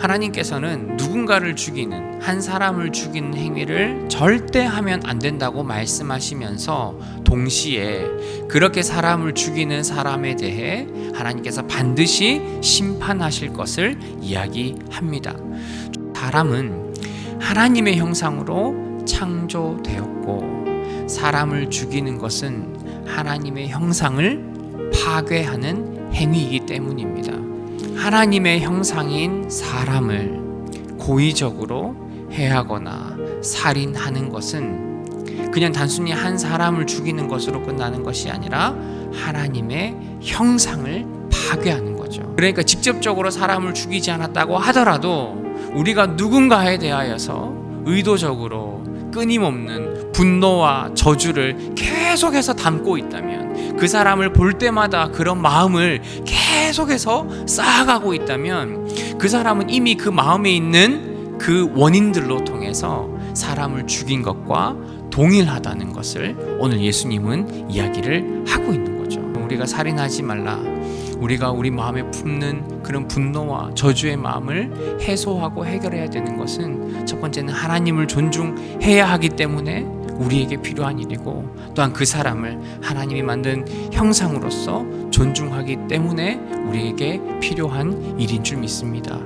하나님께서는 누군가를 죽이는 한 사람을 죽이는 행위를 절대 하면 안 된다고 말씀하시면서 동시에 그렇게 사람을 죽이는 사람에 대해 하나님께서 반드시 심판하실 것을 이야기합니다. 사람은 하나님의 형상으로 창조되었고 사람을 죽이는 것은 하나님의 형상을 파괴하는 행위이기 때문입니다. 하나님의 형상인 사람을 고의적으로 해하거나 살인하는 것은 그냥 단순히 한 사람을 죽이는 것으로 끝나는 것이 아니라 하나님의 형상을 파괴하는 거죠. 그러니까 직접적으로 사람을 죽이지 않았다고 하더라도 우리가 누군가에 대하여서 의도적으로 끊임없는 분노와 저주를 계속해서 담고 있다면 그 사람을 볼 때마다 그런 마음을 계속해서 쌓아가고 있다면 그 사람은 이미 그 마음에 있는 그 원인들로 통해서 사람을 죽인 것과 동일하다는 것을 오늘 예수님은 이야기를 하고 있는 거죠. 우리가 살인하지 말라. 우리가 우리 마음에 품는 그런 분노와 저주의 마음을 해소하고 해결해야 되는 것은 첫 번째는 하나님을 존중해야 하기 때문에 우리에게 필요한 일이고 또한 그 사람을 하나님이 만든 형상으로서 존중하기 때문에 우리에게 필요한 일인 줄 믿습니다.